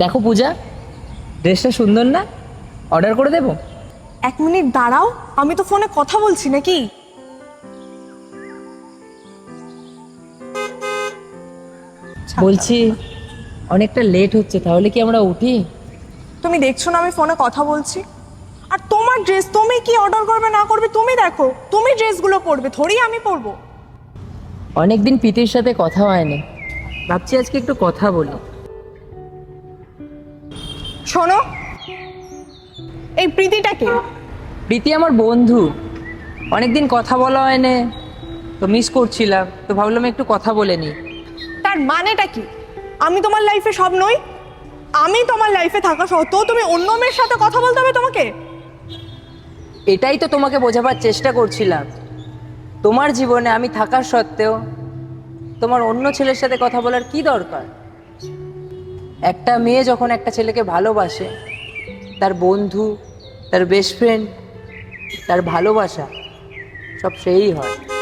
দেখো পূজা ড্রেসটা সুন্দর না? অর্ডার করে দেবো? এক মিনিট দাঁড়াও আমি তো ফোনে কথা বলছি নাকি? বলছি অনেকটা লেট হচ্ছে তাহলে কি আমরা উঠি? তুমি দেখছ না আমি ফোনে কথা বলছি? আর তোমার ড্রেস তুমি কি অর্ডার করবে না করবে তুমি দেখো তুমি ড্রেসগুলো পরবে থোড়ি আমি পরবো। অনেকদিন পিতির সাথে কথা হয়নি। ভাবছি আজকে একটু কথা বলি। শোনো এই প্রীতিটাকে প্রীতি আমার বন্ধু। অনেকদিন কথা বলা হয়নি তো মিস করছিলাম তো ভাবলাম একটু কথা বলে নিই। তার মানেটা কি? আমি তোমার লাইফে সব নই আমি তোমার লাইফে থাকা সত্ত্বেও তুমি অন্য মেয়ের সাথে কথা বলতে হবে তোমাকে? এটাই তো তোমাকে বোঝাবার চেষ্টা করছিলাম। তোমার জীবনে আমি থাকার সত্ত্বেও তোমার অন্য ছেলের সাথে কথা বলার কি দরকার? একটা মেয়ে যখন একটা ছেলেকে ভালোবাসে, তার বন্ধু, তার বেস্ট ফ্রেন্ড তার ভালোবাসা, সব সেই হয়।